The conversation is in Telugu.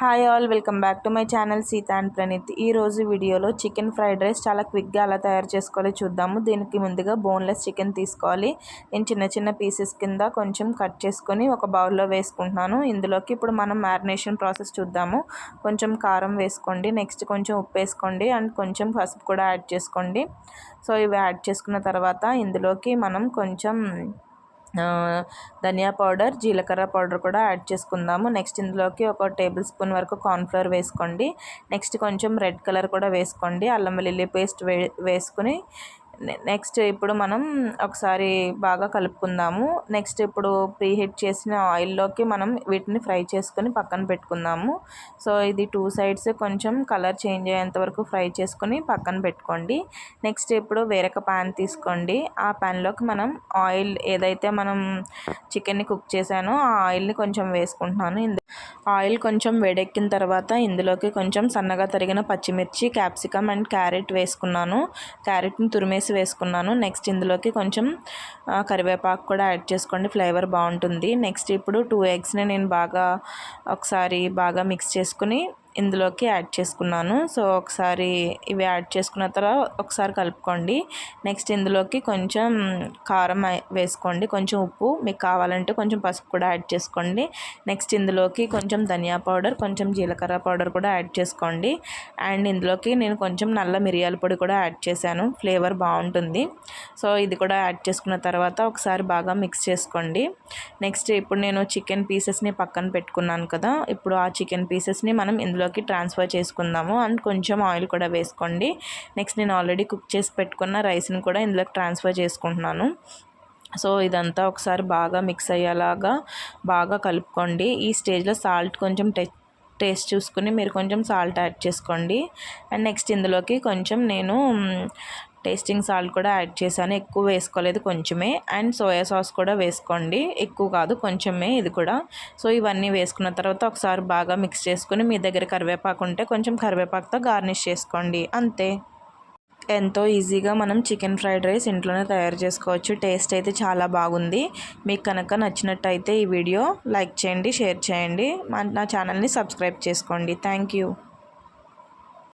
Hi all welcome back to my channel Seetha and Praneeth. ఈరోజు వీడియోలో చికెన్ ఫ్రైడ్ రైస్ చాలా క్విక్గా అలా తయారు చేసుకోవాలి చూద్దాము. దీనికి ముందుగా బోన్లెస్ చికెన్ తీసుకోవాలి. నేను చిన్న చిన్న పీసెస్ కింద కొంచెం కట్ చేసుకొని ఒక బౌల్లో వేసుకుంటున్నాను. ఇందులోకి ఇప్పుడు మనం మ్యారినేషన్ ప్రాసెస్ చూద్దాము. కొంచెం కారం వేసుకోండి నెక్స్ట్ కొంచెం ఉప్పు వేసుకోండి అండ్ కొంచెం పసుపు కూడా యాడ్ చేసుకోండి. సో ఇవి యాడ్ చేసుకున్న తర్వాత ఇందులోకి మనం కొంచెం ధనియా పౌడర్ జీలకర్ర పౌడర్ కూడా యాడ్ చేసుకుందాము. నెక్స్ట్ ఇందులోకి ఒక టేబుల్ స్పూన్ వరకు కార్న్ఫ్లవర్ వేసుకోండి. నెక్స్ట్ కొంచెం రెడ్ కలర్ కూడా వేసుకోండి. అల్లం వెల్లుల్లి పేస్ట్ వే వేసుకుని నెక్స్ట్ ఇప్పుడు మనం ఒకసారి బాగా కలుపుకుందాము. నెక్స్ట్ ఇప్పుడు ప్రీ హీట్ చేసిన ఆయిల్లోకి మనం వీటిని ఫ్రై చేసుకొని పక్కన పెట్టుకుందాము. సో ఇది టూ సైడ్స్ కొంచెం కలర్ చేంజ్ అయ్యేంత వరకు ఫ్రై చేసుకొని పక్కన పెట్టుకోండి. నెక్స్ట్ ఇప్పుడు వేరొక ప్యాన్ తీసుకోండి. ఆ ప్యాన్లోకి మనం ఆయిల్ ఏదైతే మనం చికెన్ని కుక్ చేశానో ఆ ఆయిల్ని కొంచెం వేసుకుంటున్నాను. ఆయిల్ కొంచెం వేడెక్కిన తర్వాత ఇందులోకి కొంచెం సన్నగా తరిగిన పచ్చిమిర్చి క్యాప్సికమ్ అండ్ క్యారెట్ వేసుకున్నాను. క్యారెట్ని తురిమేసి వేసుకున్నాను. నెక్స్ట్ ఇందులోకి కొంచెం కరివేపాకు కూడా యాడ్ చేసుకోండి. ఫ్లేవర్ బాగుంటుంది. నెక్స్ట్ ఇప్పుడు టూ ఎగ్స్ని నేను బాగా ఒకసారి బాగా మిక్స్ చేసుకుని ఇందులోకి యాడ్ చేసుకున్నాను. సో ఒకసారి ఇవి యాడ్ చేసుకున్న తర్వాత ఒకసారి కలుపుకోండి. నెక్స్ట్ ఇందులోకి కొంచెం కారం వేసుకోండి. కొంచెం ఉప్పు మీకు కావాలంటే కొంచెం పసుపు కూడా యాడ్ చేసుకోండి. నెక్స్ట్ ఇందులోకి కొంచెం ధనియా పౌడర్ కొంచెం జీలకర్ర పౌడర్ కూడా యాడ్ చేసుకోండి. అండ్ ఇందులోకి నేను కొంచెం నల్ల మిరియాల పొడి కూడా యాడ్ చేశాను. ఫ్లేవర్ బాగుంటుంది. సో ఇది కూడా యాడ్ చేసుకున్న తర్వాత ఒకసారి బాగా మిక్స్ చేసుకోండి. నెక్స్ట్ ఇప్పుడు నేను చికెన్ పీసెస్ని పక్కన పెట్టుకున్నాను కదా. ఇప్పుడు ఆ చికెన్ పీసెస్ని మనం ఇందులో ఇందులోకి ట్రాన్స్ఫర్ చేసుకుందాము అండ్ కొంచెం ఆయిల్ కూడా వేసుకోండి. నెక్స్ట్ నేను ఆల్రెడీ కుక్ చేసి పెట్టుకున్న రైస్ని కూడా ఇందులోకి ట్రాన్స్ఫర్ చేసుకుంటున్నాను. సో ఇదంతా ఒకసారి బాగా మిక్స్ అయ్యేలాగా బాగా కలుపుకోండి. ఈ స్టేజ్లో సాల్ట్ కొంచెం టె టేస్ట్ చూసుకుని మీరు కొంచెం సాల్ట్ యాడ్ చేసుకోండి. అండ్ నెక్స్ట్ ఇందులోకి కొంచెం నేను టేస్టింగ్ సాల్ట్ కూడా యాడ్ చేశాను. ఎక్కువ వేసుకోలేదు కొంచెమే. అండ్ సోయా సాస్ కూడా వేసుకోండి. ఎక్కువ కాదు కొంచెమే ఇది కూడా. సో ఇవన్నీ వేసుకున్న తర్వాత ఒకసారి బాగా మిక్స్ చేసుకుని మీ దగ్గర కరివేపాకు ఉంటే కొంచెం కరివేపాకుతో గార్నిష్ చేసుకోండి. అంతే. ఎంతో ఈజీగా మనం చికెన్ ఫ్రైడ్ రైస్ ఇంట్లోనే తయారు చేసుకోవచ్చు. టేస్ట్ అయితే చాలా బాగుంది. మీకు కనుక నచ్చినట్టయితే ఈ వీడియో లైక్ చేయండి షేర్ చేయండి. నా ఛానల్ని సబ్స్క్రైబ్ చేసుకోండి. Thank you